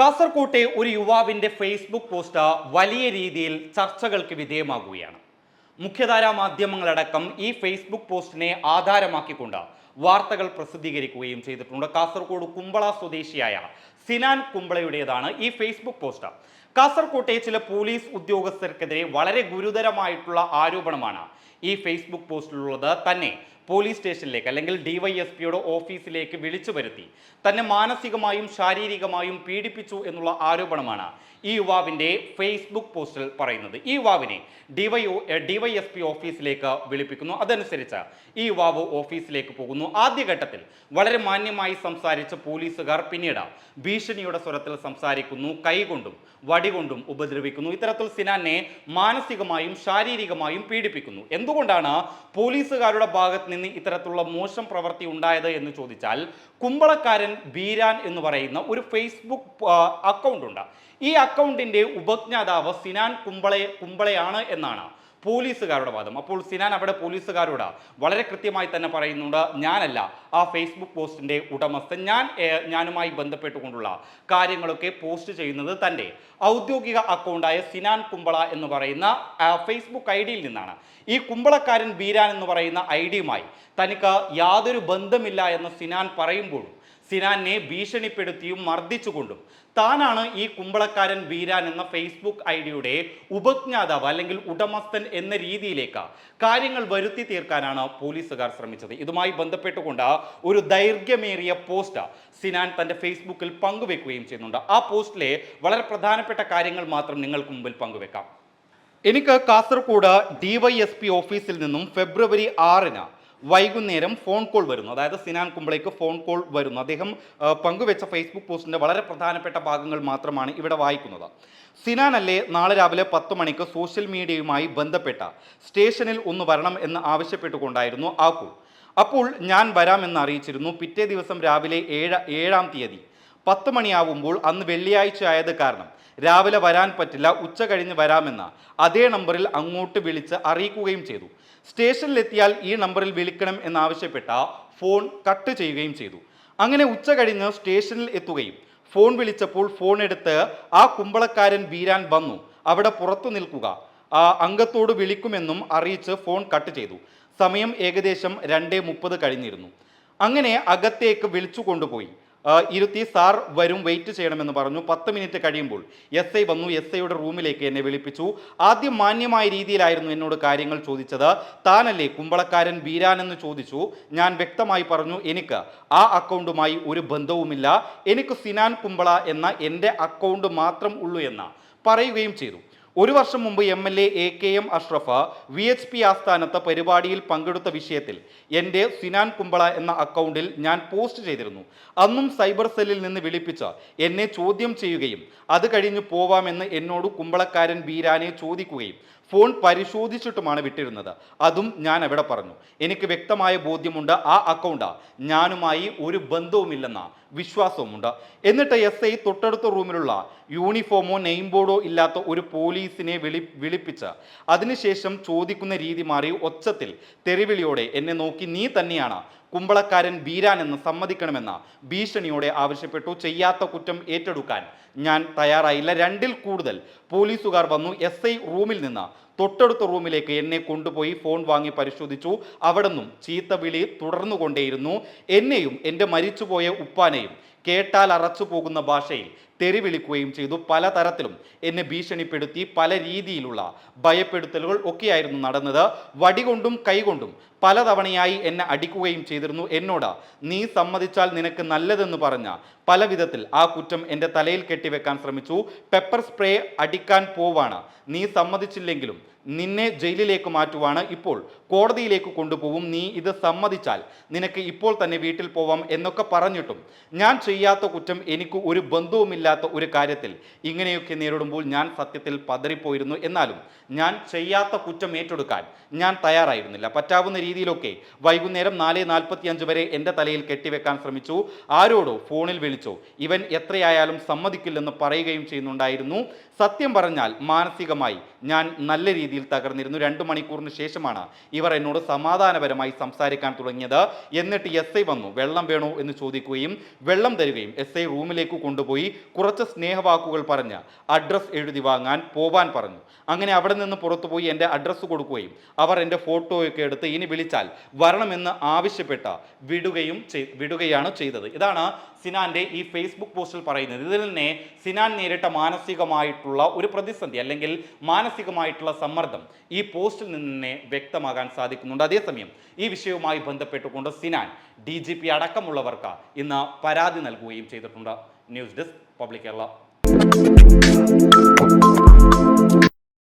കാസർകോട്ടെ ഒരു യുവാവിന്റെ ഫേസ്ബുക്ക് പോസ്റ്റ് വലിയ രീതിയിൽ ചർച്ചകൾക്ക് വിധേയമാകുകയാണ്. മുഖ്യധാരാ മാധ്യമങ്ങളടക്കം ഈ ഫേസ്ബുക്ക് പോസ്റ്റിനെ ആധാരമാക്കിക്കൊണ്ട് വാർത്തകൾ പ്രസിദ്ധീകരിക്കുകയും ചെയ്തിട്ടുണ്ട്. കാസർഗോഡ് കുമ്പള സ്വദേശിയായ സിനാൻ കുമ്പളയുടേതാണ് ഈ ഫേസ്ബുക്ക് പോസ്റ്റ് കാസർകോട്ടെ ചില പോലീസ് ഉദ്യോഗസ്ഥർക്കെതിരെ വളരെ ഗുരുതരമായിട്ടുള്ള ആരോപണമാണ് ഈ ഫേസ്ബുക്ക് പോസ്റ്റിലുള്ളത് തന്നെ പോലീസ് സ്റ്റേഷനിലേക്ക് അല്ലെങ്കിൽ ഡിവൈഎസ്പിയുടെ ഓഫീസിലേക്ക് വിളിച്ചു വരുത്തി. തന്നെ മാനസികമായും ശാരീരികമായും പീഡിപ്പിച്ചു എന്നുള്ള ആരോപണമാണ് ഈ യുവാവിന്റെ ഫേസ്ബുക്ക് പോസ്റ്റിൽ പറയുന്നത്. ഈ യുവാവിനെ ഡിവൈ ഡിവൈഎസ്പി ഓഫീസിലേക്ക് വിളിപ്പിക്കുന്നു. അതനുസരിച്ച് ഈ യുവാവ് ഓഫീസിലേക്ക് പോകുന്നു. ആദ്യഘട്ടത്തിൽ വളരെ മാന്യമായി സംസാരിച്ച പോലീസുകാർ പിന്നീട് ഭീഷണിയുടെ സ്വരത്തിൽ സംസാരിക്കുന്നു കൈകൊണ്ടും വടികൊണ്ടും ഉപദ്രവിക്കുന്നു. ഇത്തരത്തിൽ സിനാനെ മാനസികമായും ശാരീരികമായും പീഡിപ്പിക്കുന്നു. എന്തുകൊണ്ടാണ് പോലീസുകാരുടെ ഭാഗത്ത് നിന്ന് ഇത്തരത്തിലുള്ള മോശം പ്രവൃത്തി ഉണ്ടായത് എന്ന് ചോദിച്ചാൽ കുമ്പളക്കാരൻ ബീരാൻ എന്ന് പറയുന്ന ഒരു ഫേസ്ബുക്ക് അക്കൗണ്ട് ഉണ്ട്. ഈ അക്കൗണ്ടിന്റെ ഉപജ്ഞാതാവ് സിനാൻ കുമ്പളെ കുമ്പളയാണ് എന്നാണ്. പോലീസുകാരുടെ വാദം. അപ്പോൾ സിനാൻ അവിടെ പോലീസുകാരോട് വളരെ കൃത്യമായി തന്നെ പറയുന്നുണ്ട് ഞാനല്ല ആ ഫേസ്ബുക്ക് പോസ്റ്റിന്റെ ഉടമസ്ഥൻ. ഞാൻ ഞാനുമായി ബന്ധപ്പെട്ടുകൊണ്ടുള്ള കാര്യങ്ങളൊക്കെ പോസ്റ്റ് ചെയ്യുന്നത് തന്റെ ഔദ്യോഗിക അക്കൗണ്ടായ സിനാൻ കുമ്പള എന്ന് പറയുന്ന ഫേസ്ബുക്ക് ഐ ഡിയിൽ നിന്നാണ്. ഈ കുമ്പളക്കാരൻ ബീരാൻ എന്ന് പറയുന്ന ഐ ഡിയുമായി തനിക്ക് യാതൊരു ബന്ധമില്ല എന്ന് സിനാൻ പറയുമ്പോഴും സിനാനെ ഭീഷണിപ്പെടുത്തിയും മർദ്ദിച്ചുകൊണ്ടും. താനാണ് ഈ കുമ്പളക്കാരൻ വീരാൻ എന്ന ഫേസ്ബുക്ക് ഐ ഡിയുടെ ഉപജ്ഞാതാവ് അല്ലെങ്കിൽ ഉടമസ്ഥൻ എന്ന രീതിയിലേക്ക് കാര്യങ്ങൾ വരുത്തി തീർക്കാനാണ് പോലീസുകാർ ശ്രമിച്ചത്. ഇതുമായി ബന്ധപ്പെട്ടുകൊണ്ട് ഒരു ദൈർഘ്യമേറിയ പോസ്റ്റ് സിനാൻ തന്റെ ഫേസ്ബുക്കിൽ പങ്കുവെക്കുകയും ചെയ്യുന്നുണ്ട്. ആ പോസ്റ്റിലെ വളരെ പ്രധാനപ്പെട്ട കാര്യങ്ങൾ മാത്രം നിങ്ങൾക്ക് മുമ്പിൽ പങ്കുവെക്കാം. എനിക്ക് കാസർഗോഡ് ഡിവൈഎസ്പി ഓഫീസിൽ നിന്നും ഫെബ്രുവരി ആറിന് വൈകുന്നേരം ഫോൺ കോൾ വരുന്നു. അതായത് സിനാൻ കുമ്പളേക്ക് ഫോൺ കോൾ വരുന്നു. അദ്ദേഹം പങ്കുവെച്ച ഫേസ്ബുക്ക് പോസ്റ്റിന്റെ വളരെ പ്രധാനപ്പെട്ട ഭാഗങ്ങൾ മാത്രമാണ് ഇവിടെ വായിക്കുന്നത്. സിനാൻ അല്ലേ നാളെ രാവിലെ പത്ത് മണിക്ക് സോഷ്യൽ മീഡിയയുമായി ബന്ധപ്പെട്ട സ്റ്റേഷനിൽ ഒന്ന് വരണം എന്ന് ആവശ്യപ്പെട്ടുകൊണ്ടായിരുന്നു ആ അപ്പോൾ ഞാൻ വരാമെന്ന് അറിയിച്ചിരുന്നു. പിറ്റേ ദിവസം രാവിലെ ഏഴ് ഏഴാം തീയതി പത്ത് മണിയാവുമ്പോൾ അന്ന് വെള്ളിയാഴ്ച ആയത് കാരണം രാവിലെ വരാൻ പറ്റില്ല. ഉച്ച കഴിഞ്ഞ് വരാമെന്ന അതേ നമ്പറിൽ അങ്ങോട്ട് വിളിച്ച് അറിയിക്കുകയും ചെയ്തു. സ്റ്റേഷനിലെത്തിയാൽ ഈ നമ്പറിൽ വിളിക്കണം എന്നാവശ്യപ്പെട്ട ഫോൺ കട്ട് ചെയ്യുകയും ചെയ്തു. അങ്ങനെ ഉച്ച കഴിഞ്ഞ് സ്റ്റേഷനിൽ എത്തുകയും ഫോൺ വിളിച്ചപ്പോൾ ഫോൺ എടുത്ത് ആ കുമ്പളക്കാരൻ വീരാൻ വന്നു. അവിടെ പുറത്തു നിൽക്കുക. ആ അംഗത്തോട് വിളിക്കുമെന്നും അറിയിച്ച് ഫോൺ കട്ട് ചെയ്തു. സമയം ഏകദേശം രണ്ടേ മുപ്പത് കഴിഞ്ഞിരുന്നു. അങ്ങനെ അകത്തേക്ക് വിളിച്ചു കൊണ്ടുപോയി. ഇരുത്തി സാർ വരും വെയിറ്റ് ചെയ്യണമെന്ന് പറഞ്ഞു. പത്ത് മിനിറ്റ് കഴിയുമ്പോൾ എസ് ഐ വന്നു. എസ് ഐയുടെ റൂമിലേക്ക് എന്നെ വിളിപ്പിച്ചു. ആദ്യം മാന്യമായ രീതിയിലായിരുന്നു എന്നോട് കാര്യങ്ങൾ ചോദിച്ചത്. താനല്ലേ കുമ്പളക്കാരൻ ബീരാനെന്ന് ചോദിച്ചു. ഞാൻ വ്യക്തമായി പറഞ്ഞു എനിക്ക് ആ അക്കൗണ്ടുമായി ഒരു ബന്ധവുമില്ല. എനിക്ക് സിനാൻ കുമ്പള എന്ന എന്റെ അക്കൗണ്ട് മാത്രം ഉള്ളൂ എന്ന് പറയുകയും ചെയ്തു. ഒരു വർഷം മുമ്പ് M L A A K M Ashraf V H P ആസ്ഥാനത്ത് പരിപാടിയിൽ പങ്കെടുത്ത വിഷയത്തിൽ എന്റെ സിനാൻ കുമ്പള എന്ന അക്കൗണ്ടിൽ ഞാൻ പോസ്റ്റ് ചെയ്തിരുന്നു. അന്നും സൈബർ സെല്ലിൽ നിന്ന് വിളിപ്പിച്ച എന്നെ ചോദ്യം ചെയ്യുകയും അത് കഴിഞ്ഞ് പോവാമെന്ന് എന്നോട് കുമ്പളക്കാരൻ ബീരാനെ ചോദിക്കുകയും ഫോൺ പരിശോധിച്ചിട്ടുമാണ് വിട്ടിരുന്നത്. അതും ഞാൻ അവിടെ പറഞ്ഞു? എനിക്ക് വ്യക്തമായ ബോധ്യമുണ്ട്. ആ അക്കൗണ്ട് ഞാനുമായി ഒരു ബന്ധവുമില്ലെന്ന വിശ്വാസവുമുണ്ട്. എന്നിട്ട് എസ് ഐ തൊട്ടടുത്ത റൂമിലുള്ള യൂണിഫോമോ നെയിം ബോർഡോ ഇല്ലാത്ത ഒരു പോലീസിനെ വിളി വിളിപ്പിച്ച് അതിനുശേഷം ചോദിക്കുന്ന രീതി മാറി ഒച്ചത്തിൽ തെറിവിളിയോടെ എന്നെ നോക്കി നീ തന്നെയാണ് കുമ്പളക്കാരൻ ബീരാൻ എന്ന് സമ്മതിക്കണമെന്ന ഭീഷണിയോടെ ആവശ്യപ്പെട്ടു. ചെയ്യാത്ത കുറ്റം ഏറ്റെടുക്കാൻ ഞാൻ തയ്യാറായില്ല. രണ്ടിൽ കൂടുതൽ പോലീസുകാർ വന്നു. എസ് ഐ റൂമിൽ നിന്ന് തൊട്ടടുത്ത റൂമിലേക്ക് എന്നെ കൊണ്ടുപോയി ഫോൺ വാങ്ങി പരിശോധിച്ചു. അവിടെ നിന്നും ചീത്ത വിളി തുടർന്നുകൊണ്ടേയിരുന്നു. എന്നെയും എന്റെ മരിച്ചുപോയ ഉപ്പാനെയും കേട്ടാൽ അറച്ചു പോകുന്ന ഭാഷയിൽ തെറി വിളിക്കുകയും ചെയ്തു പലതരത്തിലും. എന്നെ ഭീഷണിപ്പെടുത്തി പല രീതിയിലുള്ള ഭയപ്പെടുത്തലുകൾ ഒക്കെയായിരുന്നു നടന്നത്. വടികൊണ്ടും കൈകൊണ്ടും പലതവണയായി എന്നെ അടിക്കുകയും ചെയ്തിരുന്നു. എന്നോട് നീ സമ്മതിച്ചാൽ നിനക്ക് നല്ലതെന്ന് പറഞ്ഞ പല വിധത്തിൽ ആ കുറ്റം എന്റെ തലയിൽ കെട്ടിവെക്കാൻ ശ്രമിച്ചു. പെപ്പർ സ്പ്രേ അടിക്കാൻ പോവാണ്. നീ സമ്മതിച്ചില്ലെങ്കിലും നിന്നെ ജയിലിലേക്ക് മാറ്റുവാണ് ഇപ്പോൾ. കോടതിയിലേക്ക് കൊണ്ടുപോകും നീ ഇത് സമ്മതിച്ചാൽ നിനക്ക് ഇപ്പോൾ തന്നെ വീട്ടിൽ പോവാം എന്നൊക്കെ പറഞ്ഞിട്ടും ഞാൻ ചെയ്യാത്ത കുറ്റം എനിക്ക് ഒരു ബന്ധവുമില്ലാത്ത ഒരു കാര്യത്തിൽ ഇങ്ങനെയൊക്കെ നേരിടുമ്പോൾ ഞാൻ സത്യത്തിൽ പതറിപ്പോയിരുന്നു എന്നാലും ഞാൻ ചെയ്യാത്ത കുറ്റം ഏറ്റെടുക്കാൻ ഞാൻ തയ്യാറായിരുന്നില്ല. പറ്റാവുന്ന രീതിയിലൊക്കെ വൈകുന്നേരം നാല് നാൽപ്പത്തി അഞ്ച് വരെ എന്റെ തലയിൽ കെട്ടിവെക്കാൻ ശ്രമിച്ചു. ആരോടോ ഫോണിൽ വിളിച്ചോ ഇവൻ എത്രയായാലും സമ്മതിക്കില്ലെന്ന് പറയുകയും ചെയ്യുന്നുണ്ടായിരുന്നു. സത്യം പറഞ്ഞാൽ മാനസികമായി ഞാൻ നല്ല രീതിയിൽ രീതിയിൽ തകർന്നിരുന്നു. രണ്ട് മണിക്കൂറിന് ശേഷമാണ് ഇവർ എന്നോട് സമാധാനപരമായി സംസാരിക്കാൻ തുടങ്ങിയത്. എന്നിട്ട് എസ് ഐ വന്നു. വെള്ളം വേണോ എന്ന് ചോദിക്കുകയും വെള്ളം തരികയും എസ് ഐ റൂമിലേക്ക് കൊണ്ടുപോയി കുറച്ച് സ്നേഹവാക്കുകൾ പറഞ്ഞ് അഡ്രസ്സ് എഴുതി വാങ്ങാൻ പോവാൻ പറഞ്ഞു. അങ്ങനെ അവിടെ നിന്ന് പുറത്തുപോയി എന്റെ അഡ്രസ്സ് കൊടുക്കുകയും അവർ എന്റെ ഫോട്ടോയൊക്കെ എടുത്ത് ഇനി വിളിച്ചാൽ വരണമെന്ന് ആവശ്യപ്പെട്ട വിടുകയും വിടുകയാണ് ചെയ്തത്. ഇതാണ് സിനാന്റെ ഈ ഫേസ്ബുക്ക് പോസ്റ്റിൽ പറയുന്നത്. ഇതിൽ തന്നെ സിനാൻ നേരിട്ട മാനസികമായിട്ടുള്ള ഒരു പ്രതിസന്ധി അല്ലെങ്കിൽ മാനസികമായിട്ടുള്ള സമ്മർദ്ദം ഈ പോസ്റ്റിൽ നിന്ന് തന്നെ വ്യക്തമാകാൻ സാധിക്കുന്നുണ്ട്. അതേസമയം ഈ വിഷയവുമായി ബന്ധപ്പെട്ടുകൊണ്ട് സിനാൻ ഡി ജി പി അടക്കമുള്ളവർക്ക് ഇന്ന് പരാതി നൽകുകയും ചെയ്തിട്ടുണ്ട്. News desk public Kerala.